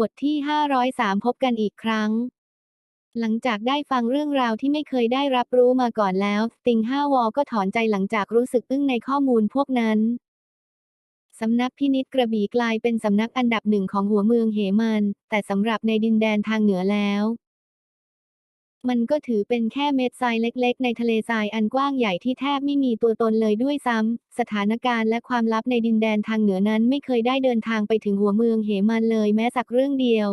บทที่ 503 พบกันอีกครั้ง หลังจากได้ฟังเรื่องราวที่ไม่เคยได้รับรู้มาก่อนแล้ว ติงห้าวอก็ถอนใจหลังจากรู้สึกอึ้งในข้อมูลพวกนั้นสำนักพินิษกระบี่กลายเป็นสำนักอันดับหนึ่งของหัวเมืองเหมัน แต่สำหรับในดินแดนทางเหนือแล้ว มันก็ถือเป็นแค่เม็ดทรายเล็กๆ ในทะเลทรายอันกว้างใหญ่ที่แทบไม่มีตัวตนเลยด้วยซ้ำ สถานการณ์และความลับในดินแดนทางเหนือนั้นไม่เคยได้เดินทางไปถึงหัวเมืองเหมันเลยแม้สักเรื่องเดียว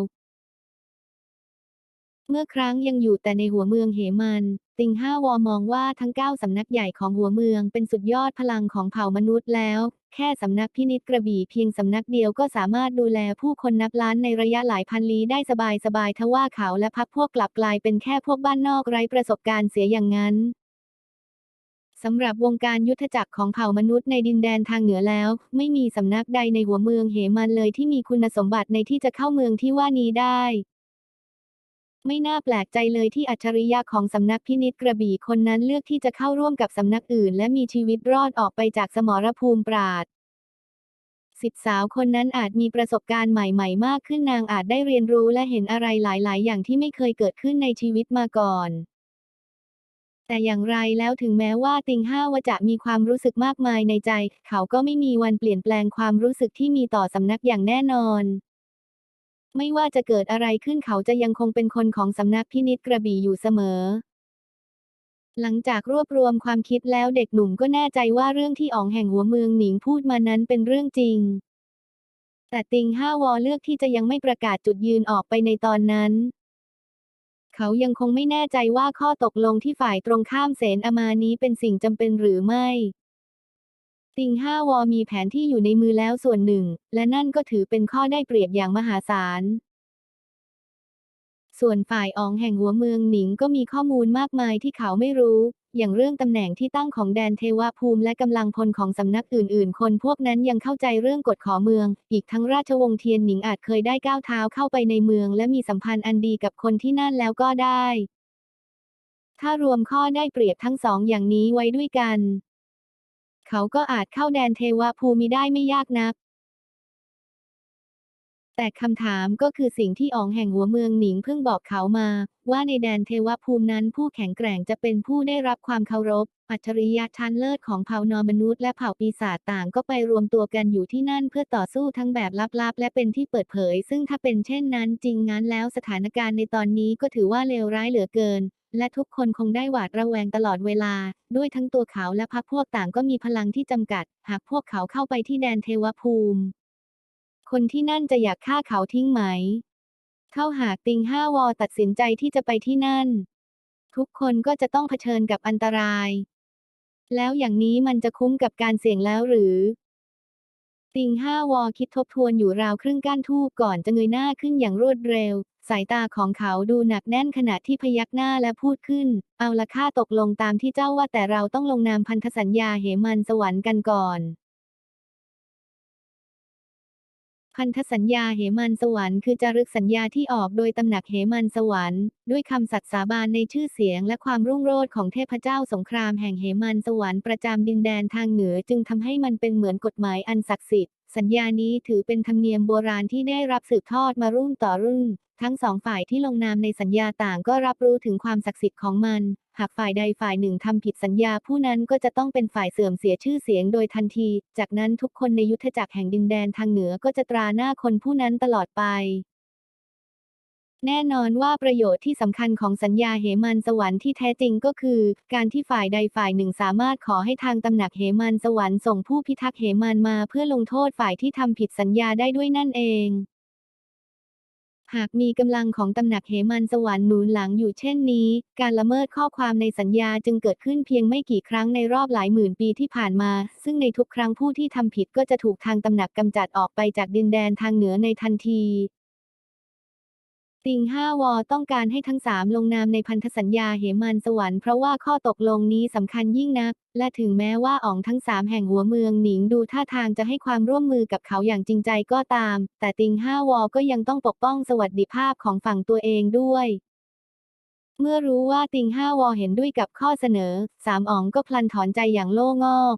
เมื่อครั้งยังอยู่แต่ในหัวเมืองเหมัน ติงห้าวอมองว่าทั้งเก้าสำนักใหญ่ของหัวเมืองเป็นสุดยอดพลังของเผ่ามนุษย์แล้ว แค่สำนักพินิจกระบี่เพียงสำนักเดียวก็สามารถดูแลผู้คนนับล้านในระยะหลายพันลี้ได้สบายๆทว่าเขาและพักพวกกลับกลายเป็นแค่พวกบ้านนอกไร้ประสบการณ์เสียอย่างนั้นสำหรับวงการยุทธจักรของเผ่ามนุษย์ในดินแดนทางเหนือแล้ว ไม่มีสำนักใดในหัวเมืองเหมันเลยที่มีคุณสมบัติในที่จะเข้าเมืองที่ว่านี้ได้ ไม่น่าแปลกใจเลยที่อัจฉริยะของสำนักพินิจกระบี่คนนั้นเลือกที่จะเข้าร่วมกับสำนักอื่น และมีชีวิตรอดออกไปจากสมรภูมิปราดสิทธิสาวคนนั้นอาจมีประสบการณ์ใหม่ ๆ มากขึ้นนางอาจได้เรียนรู้และเห็นอะไรหลาย ๆ อย่างที่ไม่เคยเกิดขึ้นในชีวิตมาก่อน แต่อย่างไรแล้วถึงแม้ว่าติงห้าวจะมีความรู้สึกมากมายในใจ เขาก็ไม่มีวันเปลี่ยนแปลงความรู้สึกที่มีต่อสำนักอย่างแน่นอน ไม่ว่าจะเกิดอะไรขึ้นเขาจะยังคงเป็นคนของสำนักพินิจกระบี่อยู่เสมอ หลังจากรวบรวมความคิดแล้วเด็กหนุ่มก็แน่ใจว่าเรื่องที่อ๋องแห่งหัวเมืองหนิงพูดมานั้นเป็นเรื่องจริง แต่ติงห้าวอเลือกที่จะยังไม่ประกาศจุดยืนออกไปในตอนนั้น เขายังคงไม่แน่ใจว่าข้อตกลงที่ฝ่ายตรงข้ามเสนอามานี้เป็นสิ่งจำเป็นหรือไม่ ติงห้าวอมีแผนที่อยู่ในมือแล้วส่วนหนึ่ง และนั่นก็ถือเป็นข้อได้เปรียบอย่างมหาศาล ส่วนฝ่ายอองแห่งหัวเมืองหนิงก็มีข้อมูลมากมายที่เขาไม่รู้ อย่างเรื่องตำแหน่งที่ตั้งของแดนเทวภูมิและกำลังพลของสำนักอื่นๆ คนพวกนั้นยังเข้าใจเรื่องกฎขอเมือง อีกทั้งราชวงศ์เทียนหนิงอาจเคยได้ก้าวเท้าเข้าไปในเมือง และมีสัมพันธ์อันดีกับคนที่นั่นแล้วก็ได้ ถ้ารวมข้อได้เปรียบทั้งสองอย่างนี้ไว้ด้วยกัน เขาก็อาจเข้าแดนเทวภูมิได้ไม่ยากนัก แต่คำถามก็คือสิ่งที่อ๋องแห่งหัวเมืองหนิงเพิ่งบอกเขามา ว่าในแดนเทวภูมินั้นผู้แข็งแกร่งจะเป็นผู้ได้รับความเคารพ อัจฉริยะชั้นเลิศของเผ่านอมนุษย์และเผ่าปีศาจต่างก็ไปรวมตัวกันอยู่ที่นั่นเพื่อต่อสู้ทั้งแบบลับๆ และเป็นที่เปิดเผย ซึ่งถ้าเป็นเช่นนั้นจริงงั้นแล้วสถานการณ์ในตอนนี้ก็ถือว่าเลวร้ายเหลือเกิน และทุกคนคงได้หวาดระแวงตลอดเวลา ด้วยทั้งตัวเขาและพรรคพวกต่างก็มีพลังที่จำกัด หากพวกเขาเข้าไปที่แดนเทวภูมิ คนที่นั่นจะอยากฆ่าเขาทิ้งไหมเท่าหากติงห้าวอตัดสินใจที่จะไปที่นั่น ทุกคนก็จะต้องเผชิญกับอันตราย แล้วอย่างนี้มันจะคุ้มกับการเสี่ยงแล้วหรือติงห้าวอคิดทบทวนอยู่ราวครึ่งก้านทูบก่อนจะเงยหน้าขึ้นอย่างรวดเร็ว สายตาของเขาดูหนักแน่นขณะที่พยักหน้าและพูดขึ้น เอาละค่าตกลงตามที่เจ้าว่าแต่เราต้องลงนามพันธสัญญาเหมันสวรรค์กันก่อน พันธสัญญาเหมันสวรรค์คือจารึกสัญญาที่ออกโดยตำหนักเหมันสวรรค์ ด้วยคำสัตย์สาบานในชื่อเสียงและความรุ่งโรจน์ของเทพเจ้าสงครามแห่งเหมันสวรรค์ประจำดินแดนทางเหนือจึงทำให้มันเป็นเหมือนกฎหมายอันศักดิ์สิทธิ์สัญญานี้ถือเป็นธรรมเนียมโบราณที่ได้รับสืบทอดมารุ่นต่อรุ่น ทั้งสองฝ่ายที่ลงนามในสัญญาต่างก็รับรู้ถึงความศักดิ์สิทธิ์ของมัน หากฝ่ายใดฝ่ายหนึ่งทำผิดสัญญาผู้นั้นก็จะต้องเป็นฝ่ายเสื่อมเสียชื่อเสียงโดยทันที จากนั้นทุกคนในยุทธจักรแห่งดินแดนทางเหนือก็จะตราหน้าคนผู้นั้นตลอดไป แน่นอนว่าประโยชน์ที่สำคัญของสัญญาเหมันสวรรค์ที่แท้จริงก็คือ การที่ฝ่ายใดฝ่ายหนึ่งสามารถขอให้ทางตำหนักเหมันสวรรค์ส่งผู้พิทักษ์เหมันมาเพื่อลงโทษฝ่ายที่ทำผิดสัญญาได้ด้วยนั่นเอง หากมีกำลังของตำหนักเหมันสวรรค์หนุนหลังอยู่เช่นนี้ การละเมิดข้อความในสัญญาจึงเกิดขึ้นเพียงไม่กี่ครั้งในรอบหลายหมื่นปีที่ผ่านมา ซึ่งในทุกครั้งผู้ที่ทำผิดก็จะถูกทางตำหนักกำจัดออกไปจากดินแดนทางเหนือในทันที ติงห้าวอต้องการให้ทั้งสามลงนามในพันธสัญญาเหมันสวรรค์เพราะว่าข้อตกลงนี้สำคัญยิ่งนัก และถึงแม้ว่าอ๋องทั้งสามแห่งหัวเมืองหนิงดูท่าทางจะให้ความร่วมมือกับเขาอย่างจริงใจก็ตาม แต่ติงห้าวอก็ยังต้องปกป้องสวัสดิภาพของฝั่งตัวเองด้วย เมื่อรู้ว่าติงห้าวอเห็นด้วยกับข้อเสนอสามอ๋องก็พลันถอนใจอย่างโล่งอก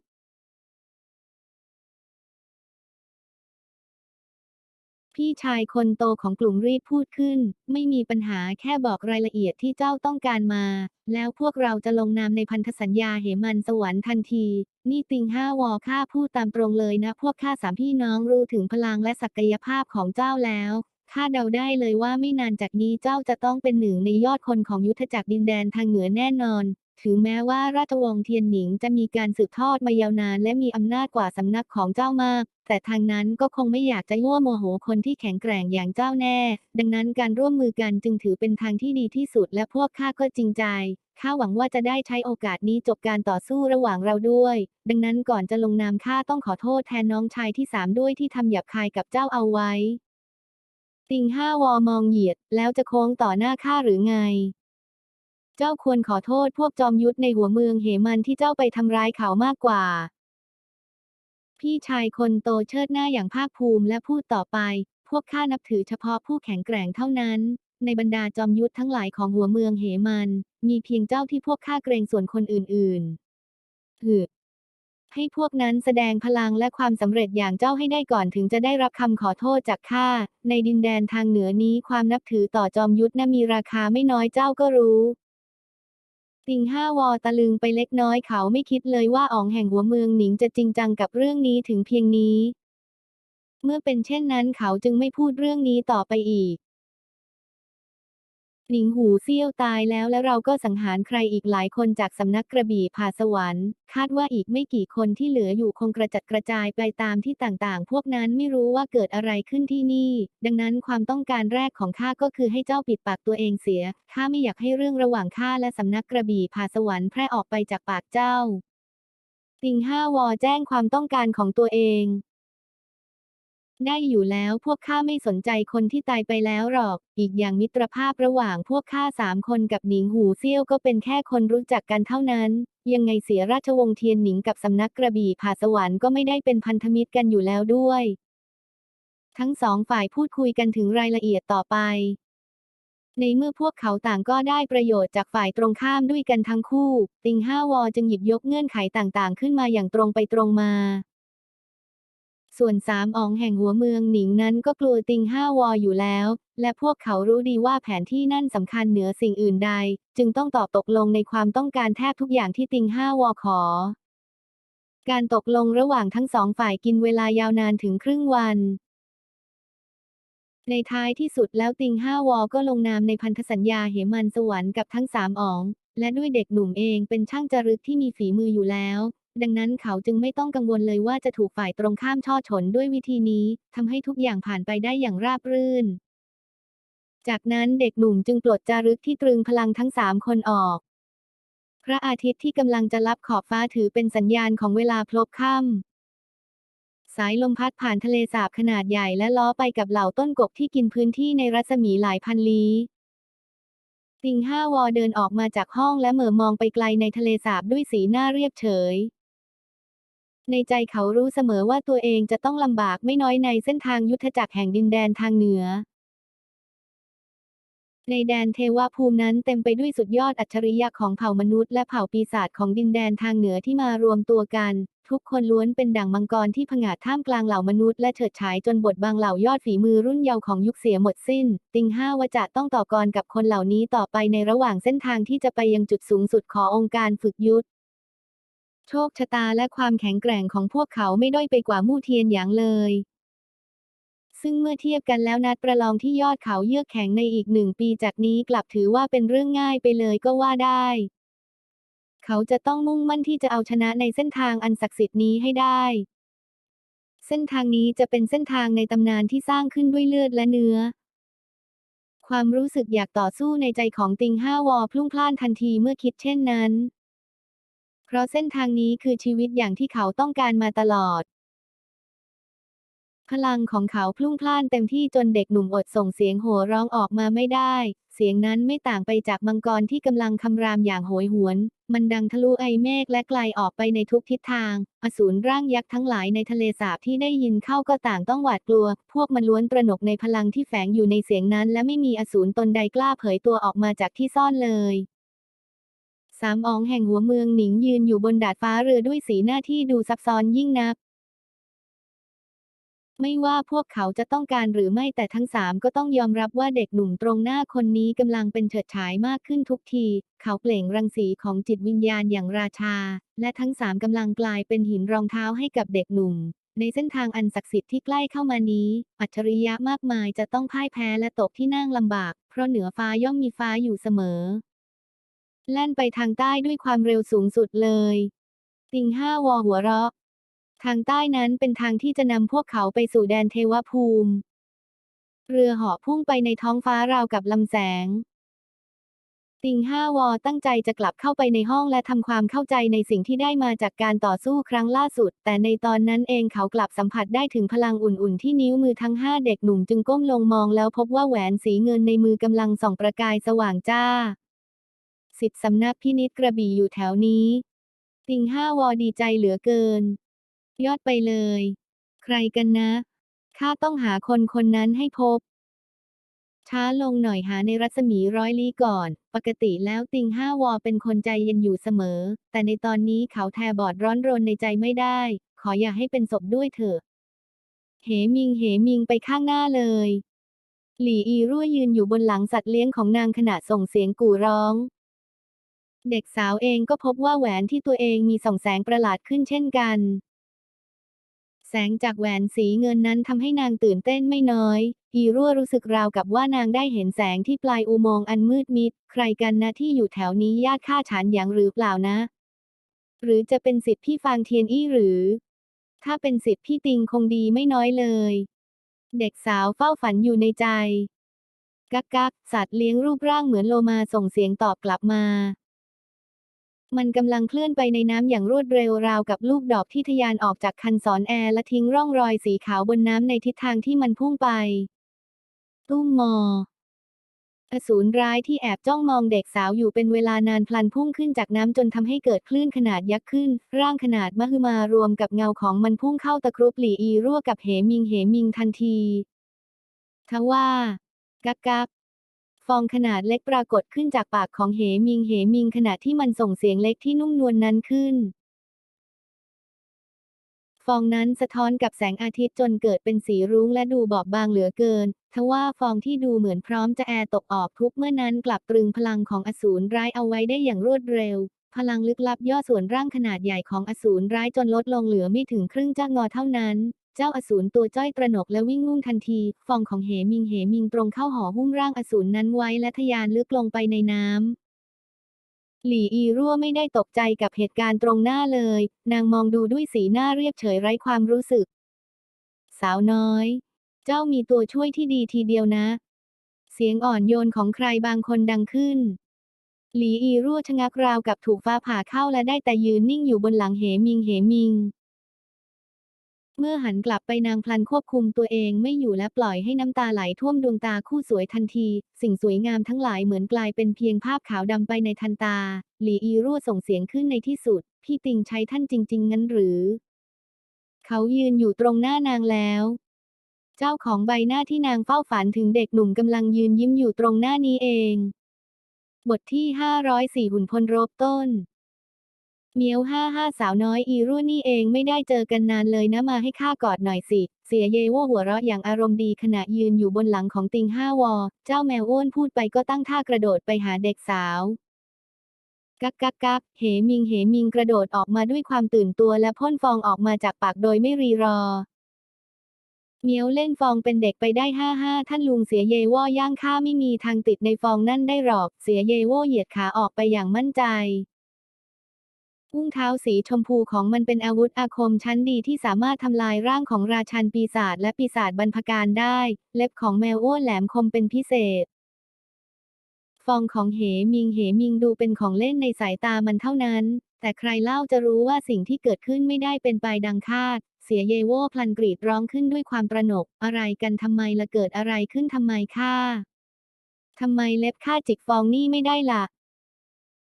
พี่ชายคนโตของกลุ่มรีบพูดขึ้น ไม่มีปัญหาแค่บอกรายละเอียดที่เจ้าต้องการมา แล้วพวกเราจะลงนามในพันธสัญญาเหมันสวรรค์ทันที นี่ติงห้าวอข้าพูดตามตรงเลยนะ พวกข้าสามพี่น้องรู้ถึงพลังและศักยภาพของเจ้าแล้วข้าเดาได้เลยว่าไม่นานจากนี้เจ้าจะต้องเป็นหนึ่งในยอดคนของยุทธจักรดินแดนทางเหนือแน่นอน ถึงแม้ว่าราชวงศ์เทียนหนิงจะมีการสืบทอดมายาวนานและมีอำนาจกว่าสำนักของเจ้ามาก แต่ทางนั้นก็คงไม่อยากจะยั่วโมโหคนที่แข็งแกร่งอย่างเจ้าแน่ ดังนั้นการร่วมมือกันจึงถือเป็นทางที่ดีที่สุดและพวกข้าก็จริงใจข้าหวังว่าจะได้ใช้โอกาสนี้จบการต่อสู้ระหว่างเราด้วย ดังนั้นก่อนจะลงนามข้าต้องขอโทษแทนน้องชายที่สามด้วยที่ทำหยาบคายกับเจ้าเอาไว้ ติงห้าวอมองเหยียดแล้วจะโค้งต่อหน้าข้าหรือไง เจ้าควรขอโทษพวกจอมยุทธในหัวเมืองเหมันที่เจ้าไปทำร้ายเขามากกว่า พี่ชายคนโตเชิดหน้าอย่างภาคภูมิและพูดต่อไป พวกข้านับถือเฉพาะผู้แข็งแกร่งเท่านั้น ในบรรดาจอมยุทธทั้งหลายของหัวเมืองเหมัน มีเพียงเจ้าที่พวกข้าเกรงส่วนคนอื่นๆฮึให้พวกนั้นแสดงพลังและความสำเร็จอย่างเจ้าให้ได้ก่อนถึงจะได้รับคำขอโทษจากข้า ในดินแดนทางเหนือนี้ความนับถือต่อจอมยุทธน่ะมีราคาไม่น้อยเจ้าก็รู้ ติงห้าวอตะลึงไปเล็กน้อยเขาไม่คิดเลยว่าอ๋องแห่งหัวเมืองหนิงจะจริงจังกับเรื่องนี้ถึงเพียงนี้ เมื่อเป็นเช่นนั้นเขาจึงไม่พูดเรื่องนี้ต่อไปอีก หนิงหูเซี่ยวตายแล้วและเราก็สังหารใครอีกหลายคนจากสำนักกระบี่ผาสวรรค์ คาดว่าอีกไม่กี่คนที่เหลืออยู่คงกระจัดกระจายไปตามที่ต่างๆ พวกนั้นไม่รู้ว่าเกิดอะไรขึ้นที่นี่ ดังนั้นความต้องการแรกของข้าก็คือให้เจ้าปิดปากตัวเองเสีย ข้าไม่อยากให้เรื่องระหว่างข้าและสำนักกระบี่ผาสวรรค์แพร่ออกไปจากปากเจ้าติงห้าวอแจ้งความต้องการของตัวเอง ได้อยู่แล้วพวกข้าไม่สนใจคนที่ตายไปแล้วหรอก อีกอย่างมิตรภาพระหว่างพวกข้าสามคนกับหนิงหูเซี่ยวก็เป็นแค่คนรู้จักกันเท่านั้น ยังไงเสียราชวงศ์เทียนหนิงกับสำนักกระบี่ผาสวรรค์ก็ไม่ได้เป็นพันธมิตรกันอยู่แล้วด้วย ทั้งสองฝ่ายพูดคุยกันถึงรายละเอียดต่อไป ในเมื่อพวกเขาต่างก็ได้ประโยชน์จากฝ่ายตรงข้ามด้วยกันทั้งคู่ ติงห้าวอจึงหยิบยกเงื่อนไขต่างๆ ขึ้นมาอย่างตรงไปตรงมา ส่วนสามอองแห่งหัวเมืองหนิงนั้นก็กลัวติงห้าวออยู่แล้ว และพวกเขารู้ดีว่าแผนที่นั่นสำคัญเหนือสิ่งอื่นใด จึงต้องตอบตกลงในความต้องการแทบทุกอย่างที่ติงห้าวอขอ การตกลงระหว่างทั้งสองฝ่ายกินเวลายาวนานถึงครึ่งวันในท้ายที่สุดแล้วติงห้าวอก็ลงนามในพันธสัญญาเหมันสวรรค์กับทั้งสามอ๋อง และด้วยเด็กหนุ่มเองเป็นช่างจารึกที่มีฝีมืออยู่แล้ว ดังนั้นเขาจึงไม่ต้องกังวลเลยว่าจะถูกฝ่ายตรงข้ามช่อฉนด้วยวิธีนี้ทำให้ทุกอย่างผ่านไปได้อย่างราบรื่น จากนั้นเด็กหนุ่มจึงปลดจารึกที่ตรึงพลังทั้งสามคนออก พระอาทิตย์ที่กำลังจะลับขอบฟ้าถือเป็นสัญญาณของเวลาพลบค่ำสายลมพัดผ่านทะเลสาบขนาดใหญ่และล้อไปกับเหล่าต้นกกที่กินพื้นที่ในรัศมีหลายพันลี้ติงห้าวอเดินออกมาจากห้องและเหม่อมองไปไกลในทะเลสาบด้วยสีหน้าเรียบเฉย ในใจเขารู้เสมอว่าตัวเองจะต้องลำบากไม่น้อยในเส้นทางยุทธจักรแห่งดินแดนทางเหนือ ในแดนเทวภูมินั้นเต็มไปด้วยสุดยอดอัจฉริยะของเผ่ามนุษย์และเผ่าปีศาจของดินแดนทางเหนือที่มารวมตัวกัน ทุกคนล้วนเป็นดั่งมังกรที่ผงาดท่ามกลางเหล่ามนุษย์และเฉิดฉายจนบทบังเหล่ายอดฝีมือรุ่นเยาว์ของยุคเสียหมดสิ้น ติงห้าวจะต้องต่อกรกับคนเหล่านี้ต่อไปในระหว่างเส้นทางที่จะไปยังจุดสูงสุดขององค์การฝึกยุทธ โชคชะตาและความแข็งแกร่งของพวกเขาไม่ด้อยไปกว่ามู่เทียนหยางเลย ซึ่งเมื่อเทียบกันแล้วนัดประลองที่ยอดเขาเยือกแข็งในอีกหนึ่งปีจากนี้กลับถือว่าเป็นเรื่องง่ายไปเลยก็ว่าได้ เขาจะต้องมุ่งมั่นที่จะเอาชนะในเส้นทางอันศักดิ์สิทธิ์นี้ให้ได้ เส้นทางนี้จะเป็นเส้นทางในตำนานที่สร้างขึ้นด้วยเลือดและเนื้อ ความรู้สึกอยากต่อสู้ในใจของติงห้าวอพลุ่งพล่านทันทีเมื่อคิดเช่นนั้น เพราะเส้นทางนี้คือชีวิตอย่างที่เขาต้องการมาตลอด พลังของเขาพลุ่งพล่านเต็มที่จนเด็กหนุ่มอดส่งเสียงโห่ร้องออกมาไม่ได้ เสียงนั้นไม่ต่างไปจากมังกรที่กำลังคำรามอย่างโหยหวน มันดังทะลุไอเมฆและไกลออกไปในทุกทิศทาง อสูรร่างยักษ์ทั้งหลายในทะเลสาบที่ได้ยินเข้าก็ต่างต้องหวาดกลัว พวกมันล้วนตระหนกในพลังที่แฝงอยู่ในเสียงนั้น และไม่มีอสูรตนใดกล้าเผยตัวออกมาจากที่ซ่อนเลย สามอองแห่งหัวเมืองหนิงยืนอยู่บนดาดฟ้าเรือด้วยสีหน้าที่ดูซับซ้อนยิ่งนัก ไม่ว่าพวกเขาจะต้องการหรือไม่แต่ทั้งสามก็ต้องยอมรับว่าเด็กหนุ่มตรงหน้าคนนี้กำลังเป็นเฉิดฉายมากขึ้นทุกที เขาเปล่งรังสีของจิตวิญญาณอย่างราชา และทั้งสามกำลังกลายเป็นหินรองเท้าให้กับเด็กหนุ่มในเส้นทางอันศักดิ์สิทธิ์ที่ใกล้เข้ามานี้ อัจฉริยะมากมายจะต้องพ่ายแพ้และตกที่นั่งลำบาก เพราะเหนือฟ้าย่อมมีฟ้าอยู่เสมอ แล่นไปทางใต้ด้วยความเร็วสูงสุดเลย ติงห้าวอหัวเราะ ทางใต้นั้นเป็นทางที่จะนำพวกเขาไปสู่แดนเทวภูมิ เรือเหาะพุ่งไปในท้องฟ้าราวกับลำแสง ติงห้าวอตั้งใจจะกลับเข้าไปในห้องและทำความเข้าใจในสิ่งที่ได้มาจากการต่อสู้ครั้งล่าสุด แต่ในตอนนั้นเองเขากลับสัมผัสได้ถึงพลังอุ่นๆที่นิ้วมือทั้งห้าเด็กหนุ่มจึงก้มลงมองแล้วพบว่าแหวนสีเงินในมือกำลังส่องประกายสว่างจ้า สิทธิสำนักพินิษกระบี่อยู่แถวนี้ ติงห้าวอดีใจเหลือเกิน ยอดไปเลย ใครกันนะ ข้าต้องหาคนคนนั้นให้พบ ช้าลงหน่อยหาในรัศมีร้อยลี้ก่อน ปกติแล้วติงห้าวอเป็นคนใจเย็นอยู่เสมอ แต่ในตอนนี้เขาแทบอดร้อนรนในใจไม่ได้ ขออย่าให้เป็นศพด้วยเถอะเหมิงเหมิงไปข้างหน้าเลย หลี่อีรั่วยืนอยู่บนหลังสัตว์เลี้ยงของนางขณะส่งเสียงกู่ร้อง เด็กสาวเองก็พบว่าแหวนที่ตัวเองมีส่องแสงประหลาดขึ้นเช่นกัน แสงจากแหวนสีเงินนั้นทำให้นางตื่นเต้นไม่น้อยอีรั่วรู้สึกราวกับว่านางได้เห็นแสงที่ปลายอุโมงค์อันมืดมิด ใครกันนะที่อยู่แถวนี้ญาติข้าฉานหยางหรือเปล่านะ หรือจะเป็นสิทธิ์พี่ฟางเทียนอี้หรือ ถ้าเป็นสิทธิ์พี่ติงคงดีไม่น้อยเลย เด็กสาวเฝ้าฝันอยู่ในใจ กักกักสัตว์เลี้ยงรูปร่างเหมือนโลมาส่งเสียงตอบกลับมา มันกำลังเคลื่อนไปในน้ำอย่างรวดเร็วราวกับลูกดอกที่ทะยานออกจากคันสอนแอร์และทิ้งร่องรอยสีขาวบนน้ำในทิศทางที่มันพุ่งไป ตุ้มมออสูรร้ายที่แอบจ้องมองเด็กสาวอยู่เป็นเวลานานพลันพุ่งขึ้นจากน้ำจนทำให้เกิดคลื่นขนาดยักษ์ขึ้น ร่างขนาดมหึมารวมกับเงาของมันพุ่งเข้าตะครุบหลี่อีรั่วกับเหมิงเหมิงทันที ทว่า กักกัก ฟองขนาดเล็กปรากฏขึ้นจากปากของเหมิงเหมิงขณะที่มันส่งเสียงเล็กที่นุ่มนวลนนั้นขึ้น ฟองนั้นสะท้อนกับแสงอาทิตย์จนเกิดเป็นสีรุ้งและดูบอบบางเหลือเกิน ทว่าฟองที่ดูเหมือนพร้อมจะแอร์ตกออกทุกเมื่อนั้นกลับตรึงพลังของอสูรร้ายเอาไว้ได้อย่างรวดเร็ว พลังลึกลับย่อส่วนร่างขนาดใหญ่ของอสูรร้ายจนลดลงเหลือไม่ถึงครึ่งจ้างอเท่านั้น เจ้าอสูรตัวจ้อยตระหนกและวิ่งวุ่งทันที ฟองของเหมิงเหมิงตรงเข้าห่อหุ้มร่างอสูรนั้นไว้และทะยานลึกลงไปในน้ำหลี่อีรั่วไม่ได้ตกใจกับเหตุการณ์ตรงหน้าเลย นางมองดูด้วยสีหน้าเรียบเฉยไร้ความรู้สึก สาวน้อย เจ้ามีตัวช่วยที่ดีทีเดียวนะ เสียงอ่อนโยนของใครบางคนดังขึ้น หลีอีรั่วชะงักราวกับถูกฟ้าผ่าเข้าและได้แต่ยืนนิ่งอยู่บนหลังเหมิงเหมิง เมื่อหันกลับไปนางพลันควบคุมตัวเองไม่อยู่และปล่อยให้น้ำตาไหลท่วมดวงตาคู่สวยทันที สิ่งสวยงามทั้งหลายเหมือนกลายเป็นเพียงภาพขาวดำไปในทันตา หลีอีรั่วส่งเสียงขึ้นในที่สุด พี่ติงใช้ท่านจริง ๆ งั้นหรือ เขายืนอยู่ตรงหน้านางแล้วเจ้าของใบหน้าที่นางเฝ้าฝันถึงเด็กหนุ่มกำลังยืนยิ้มอยู่ตรงหน้านี้เอง บทที่ 504 หุ่นพลรบต้น เมียวห้าห้าสาวน้อยอีรุ่นนี่เองไม่ได้เจอกันนานเลยนะมาให้ข้ากอดหน่อยสิ เสียเยโว่หัวเราะอย่างอารมณ์ดีขณะยืนอยู่บนหลังของติงห้าวอ เจ้าแมวอ้วนพูดไปก็ตั้งท่ากระโดดไปหาเด็กสาวกักกักกักเหมิงเหมิงกระโดดออกมาด้วยความตื่นตัวและพ่นฟองออกมาจากปากโดยไม่รีรอ เมียวเล่นฟองเป็นเด็กไปได้ห้าห้าท่านลุงเสียเยว่ย่างข้าไม่มีทางติดในฟองนั่นได้หรอก เสียเยว่เหยียดขาออกไปอย่างมั่นใจอุ้งเท้าสีชมพูของมันเป็นอาวุธอาคมชั้นดีที่สามารถทำลายร่างของราชันปีศาจและปีศาจบรรพการได้ เล็บของแมวอ้วนแหลมคมเป็นพิเศษ ฟองของเหมิงเหมิงดูเป็นของเล่นในสายตามันเท่านั้น แต่ใครเล่าจะรู้ว่าสิ่งที่เกิดขึ้นไม่ได้เป็นไปดังคาด เสียเยโว่พลันกรีดร้องขึ้นด้วยความตระหนก อะไรกันทำไมละเกิดอะไรขึ้นทำไมข้าทำไมเล็บข้าจิกฟองนี่ไม่ได้ล่ะ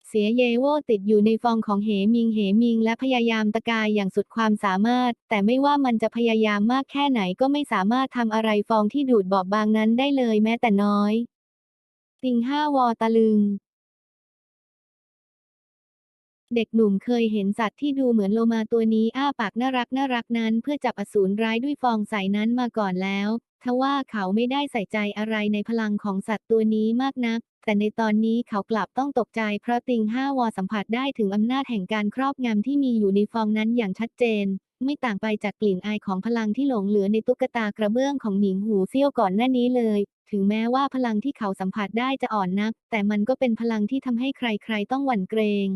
เสียเยโว่ติดอยู่ในฟองของเหมิงเหมิง และพยายามตะกายอย่างสุดความสามารถ แต่ไม่ว่ามันจะพยายามมากแค่ไหนก็ไม่สามารถทำอะไรฟองที่ดูดบอบบางนั้นได้เลยแม้แต่น้อย ติงห้าวอตะลึง เด็กหนุ่มเคยเห็นสัตว์ที่ดูเหมือนโลมาตัวนี้อ้าปากน่ารักน่ารักนั้น เพื่อจับอสูรร้ายด้วยฟองใสนั้นมาก่อนแล้ว ทว่าเขาไม่ได้ใส่ใจอะไรในพลังของสัตว์ตัวนี้มากนัก แต่ในตอนนี้เขากลับต้องตกใจเพราะติงห้าวอสัมผัสได้ถึงอำนาจแห่งการครอบงำที่มีอยู่ในฟองนั้นอย่างชัดเจน ไม่ต่างไปจากกลิ่นอายของพลังที่หลงเหลือในตุ๊กตากระเบื้องของหนิงหูเซี่ยวก่อนหน้านี้เลยถึงแม้ว่าพลังที่เขาสัมผัสได้จะอ่อนนัก แต่มันก็เป็นพลังที่ทำให้ใครๆ ต้องหวั่นเกรง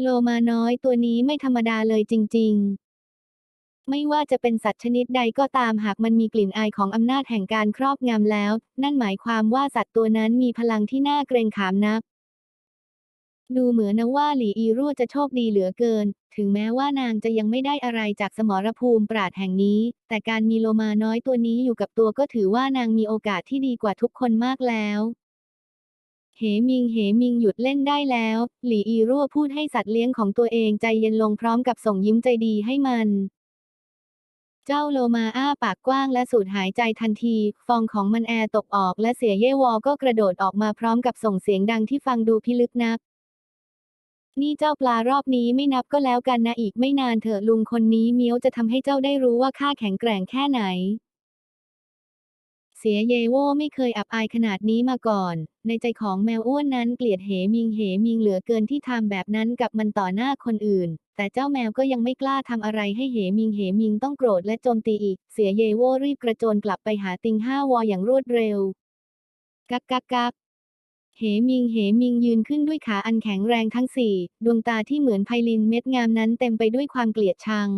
โลมาน้อยตัวนี้ไม่ธรรมดาเลยจริง ๆ ไม่ว่าจะเป็นสัตว์ชนิดใดก็ตามหากมันมีกลิ่นอายของอำนาจแห่งการครอบงำแล้ว นั่นหมายความว่าสัตว์ตัวนั้นมีพลังที่น่าเกรงขามนัก ดูเหมือนนะว่าหลีอีรั่วจะโชคดีเหลือเกิน ถึงแม้ว่านางจะยังไม่ได้อะไรจากสมรภูมิปราดแห่งนี้ แต่การมีโลมาน้อยตัวนี้อยู่กับตัวก็ถือว่านางมีโอกาสที่ดีกว่าทุกคนมากแล้ว เหมิง เหมิงหยุดเล่นได้แล้ว หลี่อีรั่วพูดให้สัตว์เลี้ยงของตัวเองใจเย็นลงพร้อมกับส่งยิ้มใจดีให้มัน เจ้าโลมาอ้าปากกว้างและสูดหายใจทันที ฟองของมันแอร์ตกออกและเสียเย่วอก็กระโดดออกมาพร้อมกับส่งเสียงดังที่ฟังดูพิลึกนัก นี่เจ้าปลารอบนี้ไม่นับก็แล้วกันนะอีกไม่นานเถอะลุงคนนี้เมี้ยวจะทำให้เจ้าได้รู้ว่าข้าแข็งแกร่งแค่ไหน สียเยโวไม่เคยอับอายขนาดนี้มาก่อน ในใจของแมวอ้วนนั้นเกลียดเหมิงเหมิงเหลือเกินที่ทำแบบนั้นกับมันต่อหน้าคนอื่น แต่เจ้าแมวก็ยังไม่กล้าทำอะไรให้เหมิงเหมิงต้องโกรธและโจมตีอีก เสียเยโวรีบกระโจนกลับไปหาติงห้าวออย่างรวดเร็ว กักกักกักเหมิงเหมิงยืนขึ้นด้วยขาอันแข็งแรงทั้งสี่ดวงตาที่เหมือนไพลินเม็ดงามนั้นเต็มไปด้วยความเกลียดชัง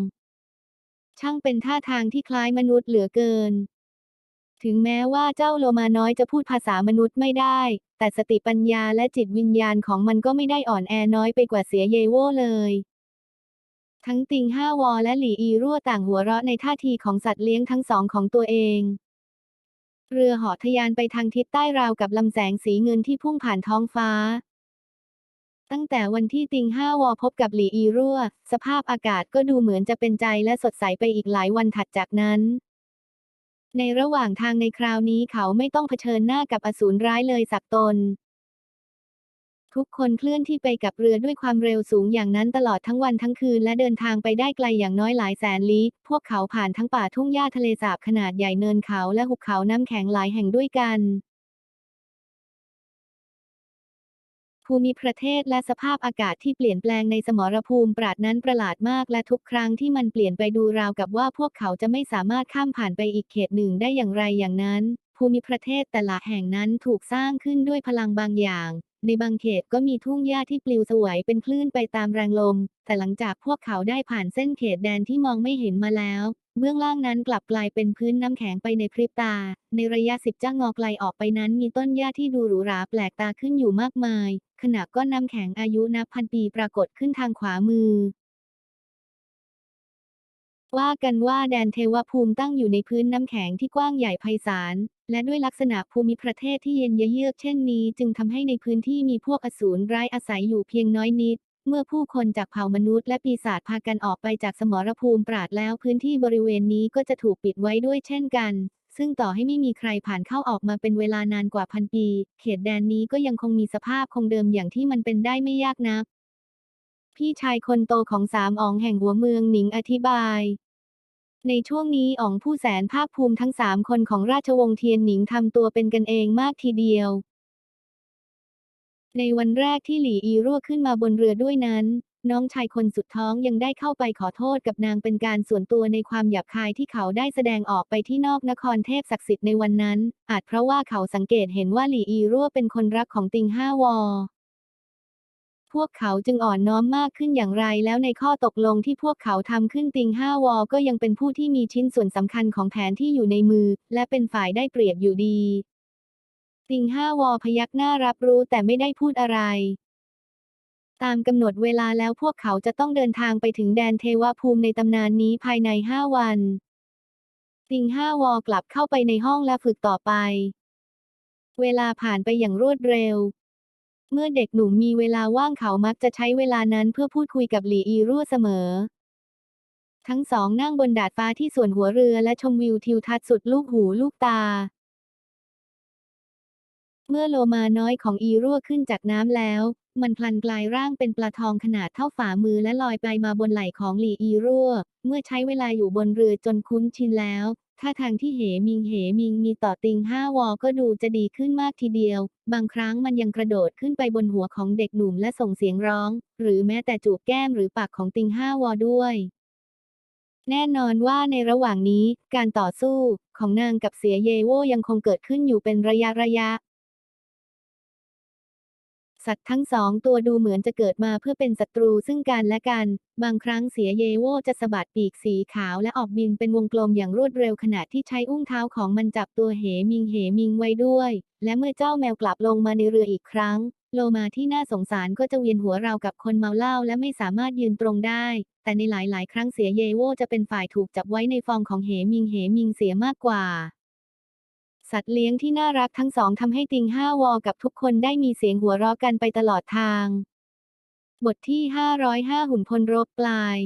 ช่างเป็นท่าทางที่คล้ายมนุษย์เหลือเกิน ถึงแม้ว่าเจ้าโลมาน้อยจะพูดภาษามนุษย์ไม่ได้ แต่สติปัญญาและจิตวิญญาณของมันก็ไม่ได้อ่อนแอน้อยไปกว่าเสียเยโวเลย ทั้งติงห้าวอและหลี่อีรั่วต่างหัวเราะในท่าทีของสัตว์เลี้ยงทั้งสองของตัวเอง เรือเหาะทะยานไปทางทิศใต้ราวกับลำแสงสีเงินที่พุ่งผ่านท้องฟ้า ตั้งแต่วันที่ติงห้าวอพบกับหลีอีรั่ว สภาพอากาศก็ดูเหมือนจะเป็นใจและสดใสไปอีกหลายวันถัดจากนั้น ในระหว่างทางในคราวนี้เขาไม่ต้องเผชิญหน้ากับอสูรร้ายเลยสักตน ทุกคนเคลื่อนที่ไปกับเรือด้วยความเร็วสูงอย่างนั้นตลอดทั้งวันทั้งคืนและเดินทางไปได้ไกลอย่างน้อยหลายแสนลี้ พวกเขาผ่านทั้งป่าทุ่งหญ้าทะเลสาบขนาดใหญ่เนินเขาและหุบเขาน้ำแข็งหลายแห่งด้วยกัน ภูมิประเทศและสภาพอากาศที่เปลี่ยนแปลงในสมรภูมิปราดนั้นประหลาดมาก และทุกครั้งที่มันเปลี่ยนไปดูราวกับว่าพวกเขาจะไม่สามารถข้ามผ่านไปอีกเขตหนึ่งได้อย่างไรอย่างนั้น ภูมิประเทศแต่ละแห่งนั้นถูกสร้างขึ้นด้วยพลังบางอย่าง ในบางเขตก็มีทุ่งหญ้าที่ปลิวสวยเป็นคลื่นไปตามแรงลม แต่หลังจากพวกเขาได้ผ่านเส้นเขตแดนที่มองไม่เห็นมาแล้ว เบื้องล่างนั้นกลับกลายเป็นพื้นน้ำแข็งไปในพริบตา ในระยะสิบจ้างงอไกลออกไปนั้นมีต้นหญ้าที่ดูหรูหราแปลกตาขึ้นอยู่มากมาย ขณะก้อนน้ำแข็งอายุนับพันปีปรากฏขึ้นทางขวามือ ว่ากันว่าแดนเทวภูมิตั้งอยู่ในพื้นน้ำแข็งที่กว้างใหญ่ไพศาล และด้วยลักษณะภูมิประเทศที่เย็นเยือกเช่นนี้ จึงทำให้ในพื้นที่มีพวกอสูรร้ายอาศัยอยู่เพียงน้อยนิด เมื่อผู้คนจากเผ่ามนุษย์และปีศาจพากันออกไปจากสมรภูมิปราดแล้วพื้นที่บริเวณนี้ก็จะถูกปิดไว้ด้วยเช่นกัน ซึ่งต่อให้ไม่มีใครผ่านเข้าออกมาเป็นเวลานานกว่าพันปี เขตแดนนี้ก็ยังคงมีสภาพคงเดิมอย่างที่มันเป็นได้ไม่ยากนัก พี่ชายคนโตของสามอ๋องแห่งหัวเมืองหนิงอธิบาย ในช่วงนี้อ๋องผู้แสนภาคภูมิทั้งสามคนของราชวงศ์เทียนหนิงทำตัวเป็นกันเองมากทีเดียว ในวันแรกที่หลี่อีรั่วขึ้นมาบนเรือด้วยนั้น น้องชายคนสุดท้องยังได้เข้าไปขอโทษกับนางเป็นการส่วนตัวในความหยาบคายที่เขาได้แสดงออกไปที่นอกนครเทพศักดิ์สิทธิ์ในวันนั้น อาจเพราะว่าเขาสังเกตเห็นว่าหลี่อีรั่วเป็นคนรักของติงห้าวอ พวกเขาจึงอ่อนน้อมมากขึ้นอย่างไร แล้วในข้อตกลงที่พวกเขาทำขึ้นติงห้าวอก็ยังเป็นผู้ที่มีชิ้นส่วนสำคัญของแผนที่อยู่ในมือ และเป็นฝ่ายได้เปรียบอยู่ดี ติงห้าวอพยักหน้ารับรู้แต่ไม่ได้พูดอะไรตามกำหนดเวลาแล้วพวกเขาจะต้องเดินทางไปถึงแดนเทวภูมิในตำนานนี้ภายในห้าวัน ติงห้าวอกลับเข้าไปในห้องและฝึกต่อไป เวลาผ่านไปอย่างรวดเร็ว เมื่อเด็กหนุ่มมีเวลาว่างเขามักจะใช้เวลานั้นเพื่อพูดคุยกับหลีอีรั่วเสมอ ทั้งสองนั่งบนดาดฟ้าที่ส่วนหัวเรือและชมวิวทิวทัศน์สุดลูกหูลูกตา เมื่อโลมาน้อยของอีรั่วขึ้นจากน้ำแล้ว มันพลันกลายร่างเป็นปลาทองขนาดเท่าฝ่ามือและลอยไปมาบนไหล่ของหลีอีรั่ว เมื่อใช้เวลาอยู่บนเรือจนคุ้นชินแล้ว ท่าทางที่เหมิงเหมิงมีต่อติงห้าวอก็ดูจะดีขึ้นมากทีเดียว บางครั้งมันยังกระโดดขึ้นไปบนหัวของเด็กหนุ่มและส่งเสียงร้อง หรือแม้แต่จูบแก้มหรือปากของติงห้าวอด้วย แน่นอนว่าในระหว่างนี้การต่อสู้ของนางกับเสียเยโวยังคงเกิดขึ้นอยู่เป็นระยะระยะ สัตว์ทั้งสองตัวดูเหมือนจะเกิดมาเพื่อเป็นศัตรูซึ่งกันและกัน บางครั้งเสียเยโวจะสะบัดปีกสีขาวและออกบินเป็นวงกลมอย่างรวดเร็วขณะที่ใช้อุ้งเท้าของมันจับตัวเหมิงเหมิงไว้ด้วย และเมื่อเจ้าแมวกลับลงมาในเรืออีกครั้ง โลมาที่น่าสงสารก็จะเวียนหัวราวกับคนเมาเหล้าและไม่สามารถยืนตรงได้ แต่ในหลาย ๆ ครั้งเสียเยโวจะเป็นฝ่ายถูกจับไว้ในฟองของเหมิงเหมิงเสียมากกว่า สัตว์เลี้ยงที่น่ารักทั้งสองทำให้ติงห้าวอกับทุกคนได้มีเสียงหัวเราะกันไปตลอดทาง บทที่ 505 หุ่นพลรบปลาย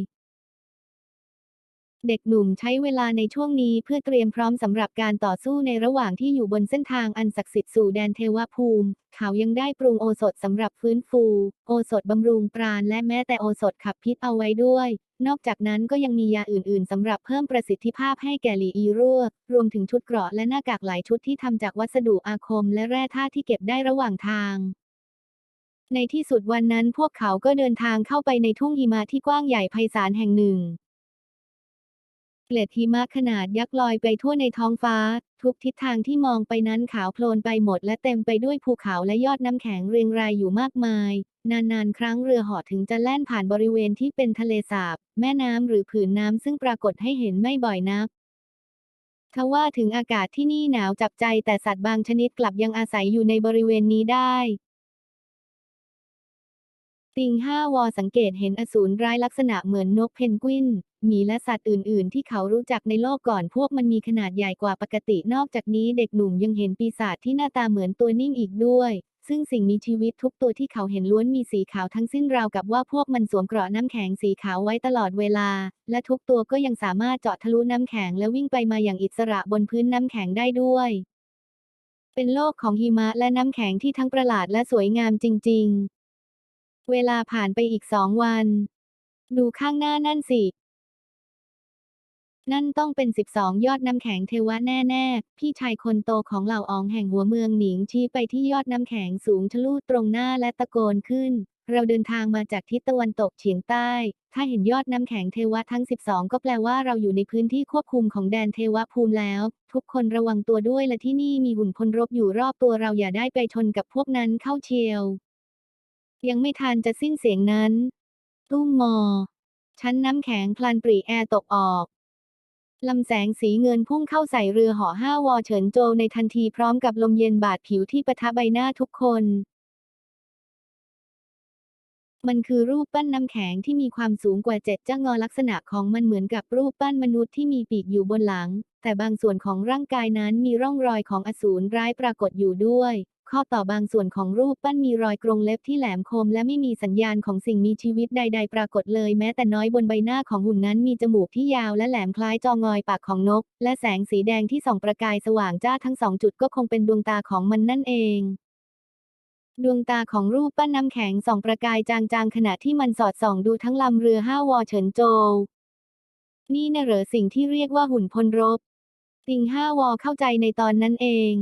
เด็กหนุ่มใช้เวลาในช่วงนี้เพื่อเตรียมพร้อมสำหรับการต่อสู้ในระหว่างที่อยู่บนเส้นทางอันศักดิ์สิทธิ์สู่แดนเทวภูมิ เขายังได้ปรุงโอสถสำหรับฟื้นฟู โอสถบำรุงปราณและแม้แต่โอสถขับพิษเอาไว้ด้วย นอกจากนั้นก็ยังมียาอื่นๆสำหรับเพิ่มประสิทธิภาพให้แก่หลีอีรั่ว รวมถึงชุดเกราะและหน้ากากหลายชุดที่ทำจากวัสดุอาคม และแร่ธาตุที่เก็บได้ระหว่างทางในที่สุดวันนั้นพวกเขาก็เดินทางเข้าไปในทุ่งหิมะที่กว้างใหญ่ไพศาลแห่งหนึ่ง เกล็ดหิมะขนาดยักษ์ลอยไปทั่วในท้องฟ้า ทุกทิศทางที่มองไปนั้นขาวโพลนไปหมดและเต็มไปด้วยภูเขาและยอดน้ำแข็งเรียงรายอยู่มากมาย นานๆ ครั้งเรือหาะถึงจะแล่นผ่านบริเวณที่เป็นทะเลสาบ แม่น้ำหรือผืนน้ำซึ่งปรากฏให้เห็นไม่บ่อยนักทว่าถึงอากาศที่นี่หนาวจับใจแต่สัตว์บางชนิดกลับยังอาศัยอยู่ในบริเวณนี้ได้ ติงห้าวอสังเกตเห็นอสูรร้ายลักษณะเหมือนนกเพนกวิน หมีและสัตว์อื่น ๆ ที่เขารู้จักในโลกก่อนพวกมันมีขนาดใหญ่กว่าปกตินอกจากนี้เด็กหนุ่มยังเห็นปีศาจที่หน้าตาเหมือนตัวนิ่งอีกด้วย ซึ่งสิ่งมีชีวิตทุกตัวที่เขาเห็นล้วนมีสีขาวทั้งสิ้นราวกับว่าพวกมันสวมเกราะน้ำแข็งสีขาวไว้ตลอดเวลา และทุกตัวก็ยังสามารถเจาะทะลุน้ำแข็งและวิ่งไปมาอย่างอิสระบนพื้นน้ำแข็งได้ด้วย เป็นโลกของหิมะและน้ำแข็งที่ทั้งประหลาดและสวยงามจริง ๆ เวลาผ่านไปอีกสองวัน ดูข้างหน้านั่นสิ นั่นต้องเป็น12ยอดน้ำแข็งเทวะแน่ๆ พี่ชายคนโตของเหล่าอองแห่งหัวเมืองหนิงชี้ไปที่ยอดน้ำแข็งสูงทะลุตรงหน้าและตะโกนขึ้น เราเดินทางมาจากทิศตะวันตกเฉียงใต้ ถ้าเห็นยอดน้ำแข็งเทวะทั้ง 12 ก็แปลว่าเราอยู่ในพื้นที่ควบคุมของแดนเทวภูมิแล้ว ทุกคนระวังตัวด้วยและที่นี่มีหุ่นพลรบอยู่รอบตัวเราอย่าได้ไปชนกับพวกนั้นเข้าเชียว ยังไม่ทันจะสิ้นเสียงนั้น ตุ้มมอชั้นน้ำแข็งพลันปรีแอร์ตกออกลำแสงสีเงินพุ่งเข้าใส่เรือห่อห้าวอเฉินโจในทันทีพร้อมกับลมเย็นบาดผิวที่ปะทะใบหน้าทุกคน มันคือรูปปั้นน้ำแข็งที่มีความสูงกว่าเจ็ดจ้างอลักษณะของมันเหมือนกับรูปปั้นมนุษย์ที่มีปีกอยู่บนหลัง แต่บางส่วนของร่างกายนั้นมีร่องรอยของอสูรร้ายปรากฏอยู่ด้วย ข้อต่อบางส่วนของรูปปั้นมีรอยกรงเล็บที่แหลมคม และไม่มีสัญญาณของสิ่งมีชีวิตใด ๆ ปรากฏเลย แม้แต่น้อยบนใบหน้าของหุ่นนั้นมีจมูกที่ยาวและแหลมคล้ายจองอยปากของนก และแสงสีแดงที่ส่องประกายสว่างจ้าทั้งสองจุดก็คงเป็นดวงตาของมันนั่นเองดวงตาของรูปปั้นน้ำแข็งส่องประกายจางๆ ขณะที่มันสอดส่องดูทั้งลำเรือห้าวอเฉินโจวนี่น่ะเหรอสิ่งที่เรียกว่าหุ่นพลรบติงห้าวอเข้าใจในตอนนั้นเอง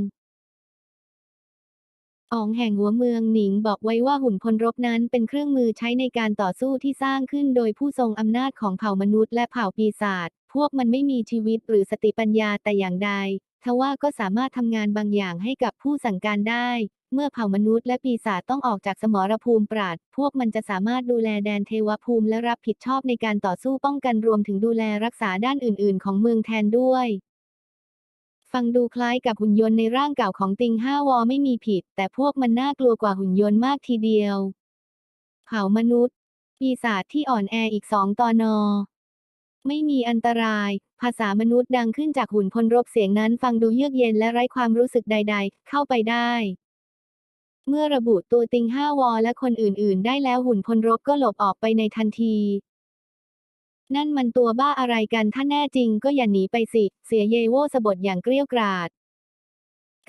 อองแห่งหัวเมืองหนิงบอกไว้ว่าหุ่นพลรบนั้นเป็นเครื่องมือใช้ในการต่อสู้ที่สร้างขึ้นโดยผู้ทรงอำนาจของเผ่ามนุษย์และเผ่าปีศาจ พวกมันไม่มีชีวิตหรือสติปัญญาแต่อย่างใด ทว่าก็สามารถทำงานบางอย่างให้กับผู้สั่งการได้ เมื่อเผ่ามนุษย์และปีศาจต้องออกจากสมรภูมิปราด พวกมันจะสามารถดูแลแดนเทวภูมิและรับผิดชอบในการต่อสู้ป้องกันรวมถึงดูแลรักษาด้านอื่น ๆ ของเมืองแทนด้วย ฟังดูคล้ายกับหุ่นยนต์ในร่างเก่าของติงห้าวอไม่มีผิด แต่พวกมันน่ากลัวกว่าหุ่นยนต์มากทีเดียว เผ่ามนุษย์ ปีศาจที่อ่อนแออีกสองตอนอ ไม่มีอันตราย ภาษามนุษย์ดังขึ้นจากหุ่นพลรบเสียงนั้นฟังดูเยือกเย็นและไร้ความรู้สึกใด ๆ เข้าไปได้ เมื่อระบุตัวติงห้าวอและคนอื่น ๆ ได้แล้วหุ่นพลรบก็หลบออกไปในทันที นั่นมันตัวบ้าอะไรกันถ้าแน่จริงก็อย่าหนีไปสิ เสียเยโวสะบดอย่างเกลี้ยวกราด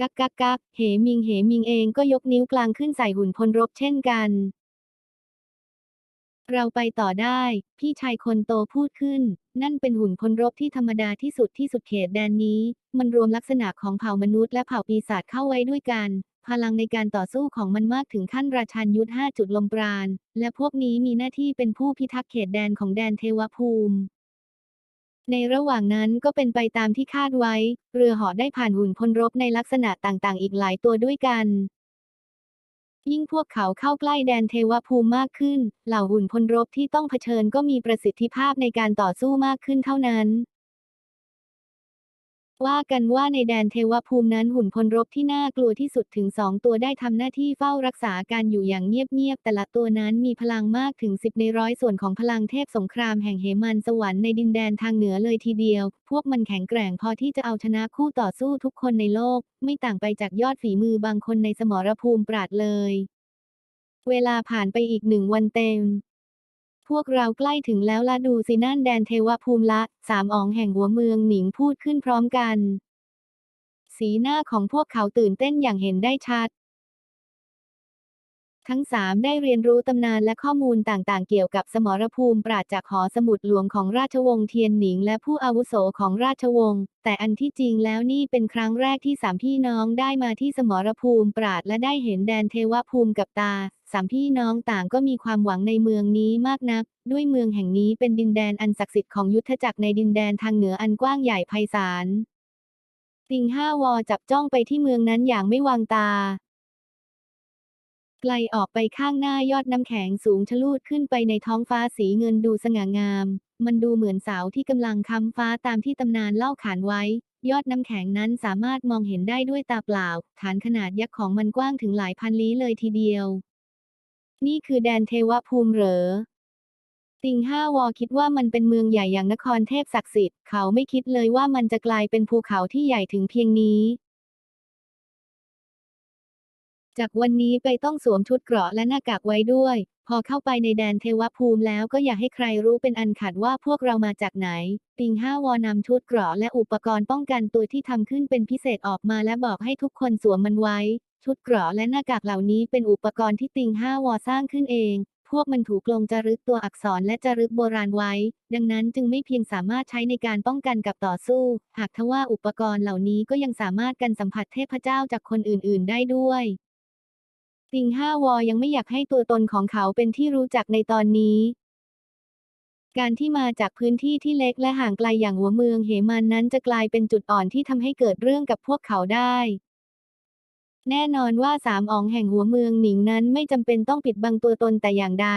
กักกักกักเหมิงเหมิงเองก็ยกนิ้วกลางขึ้นใส่หุ่นพลรบเช่นกัน เราไปต่อได้ พี่ชายคนโตพูดขึ้น นั่นเป็นหุ่นพลรบที่ธรรมดาที่สุดที่สุดเขตแดนนี้ มันรวมลักษณะของเผ่ามนุษย์และเผ่าปีศาจเข้าไว้ด้วยกัน พลังในการต่อสู้ของมันมากถึงขั้นราชันยุทธ5จุดลมปราณ และพวกนี้มีหน้าที่เป็นผู้พิทักษ์เขตแดนของแดนเทวภูมิ ในระหว่างนั้นก็เป็นไปตามที่คาดไว้ เรือหาะได้ผ่านหุ่นพลรบในลักษณะต่างๆ อีกหลายตัวด้วยกัน ยิ่งพวกเขาเข้าใกล้แดนเทวภูมิมากขึ้น เหล่าหุ่นพลรบที่ต้องเผชิญก็มีประสิทธิภาพในการต่อสู้มากขึ้นเท่านั้น ว่ากันว่าในแดนเทวภูมินั้นหุ่นพลรบที่น่ากลัวที่สุดถึงสองตัวได้ทำหน้าที่เฝ้ารักษาการอยู่อย่างเงียบๆ แต่ละตัวนั้นมีพลังมากถึง10ในร้อยส่วนของพลังเทพสงครามแห่งเหมันสวรรค์ในดินแดนทางเหนือเลยทีเดียว พวกมันแข็งแกร่งพอที่จะเอาชนะคู่ต่อสู้ทุกคนในโลก ไม่ต่างไปจากยอดฝีมือบางคนในสมรภูมิปราดเลย เวลาผ่านไปอีกหนึ่งวันเต็ม พวกเราใกล้ถึงแล้วละดูสินั่นแดนเทวภูมิละ สามอ๋องแห่งหัวเมืองหนิงพูดขึ้นพร้อมกัน สีหน้าของพวกเขาตื่นเต้นอย่างเห็นได้ชัด ทั้งสามได้เรียนรู้ตำนานและข้อมูลต่างๆ เกี่ยวกับสมรภูมิปราดจากหอสมุดหลวงของราชวงศ์เทียนหนิง และผู้อาวุโสของราชวงศ์แต่อันที่จริงแล้วนี่เป็นครั้งแรกที่สามพี่น้องได้มาที่สมรภูมิปราดและได้เห็นแดนเทวภูมิกับตาสามพี่น้องต่างก็มีความหวังในเมืองนี้มากนัก ด้วยเมืองแห่งนี้เป็นดินแดนอันศักดิ์สิทธิ์ของยุทธจักรในดินแดนทางเหนืออันกว้างใหญ่ไพศาลติงห้าวอจับจ้องไปที่เมืองนั้นอย่างไม่วางตา ไกลออกไปข้างหน้ายอดน้ำแข็งสูงชะลูดขึ้นไปในท้องฟ้าสีเงินดูสง่างาม มันดูเหมือนเสาที่กำลังค้ำฟ้าตามที่ตำนานเล่าขานไว้ ยอดน้ำแข็งนั้นสามารถมองเห็นได้ด้วยตาเปล่า ฐานขนาดยักษ์ของมันกว้างถึงหลายพันลี้เลยทีเดียว นี่คือแดนเทวภูมิเหรอติงห้าวอคิดว่ามันเป็นเมืองใหญ่อย่างนครเทพศักดิ์สิทธิ์เขาไม่คิดเลยว่ามันจะกลายเป็นภูเขาที่ใหญ่ถึงเพียงนี้ จากวันนี้ไปต้องสวมชุดเกราะและหน้ากากไว้ด้วย พอเข้าไปในแดนเทวภูมิแล้วก็อย่าให้ใครรู้เป็นอันขาดว่าพวกเรามาจากไหนติงห้าวอนำชุดเกราะและอุปกรณ์ป้องกันตัวที่ทำขึ้นเป็นพิเศษออกมาและบอกให้ทุกคนสวมมันไว้ ชุดเกราะและหน้ากากเหล่านี้เป็นอุปกรณ์ที่ติงห้าวอสร้างขึ้นเอง พวกมันถูกลงจารึกตัวอักษรและจารึกโบราณไว้ ดังนั้นจึงไม่เพียงสามารถใช้ในการป้องกันกับต่อสู้ หากทว่าอุปกรณ์เหล่านี้ก็ยังสามารถกันสัมผัสเทพเจ้าจากคนอื่น ๆ ได้ด้วย ติงห้าวอยังไม่อยากให้ตัวตนของเขาเป็นที่รู้จักในตอนนี้ การที่มาจากพื้นที่ที่เล็กและห่างไกลอย่างหัวเมืองเหมันนั้นจะกลายเป็นจุดอ่อนที่ทำให้เกิดเรื่องกับพวกเขาได้ แน่นอนว่าสามอองแห่งหัวเมืองหนิงนั้นไม่จำเป็นต้องปิดบังตัวตนแต่อย่างใด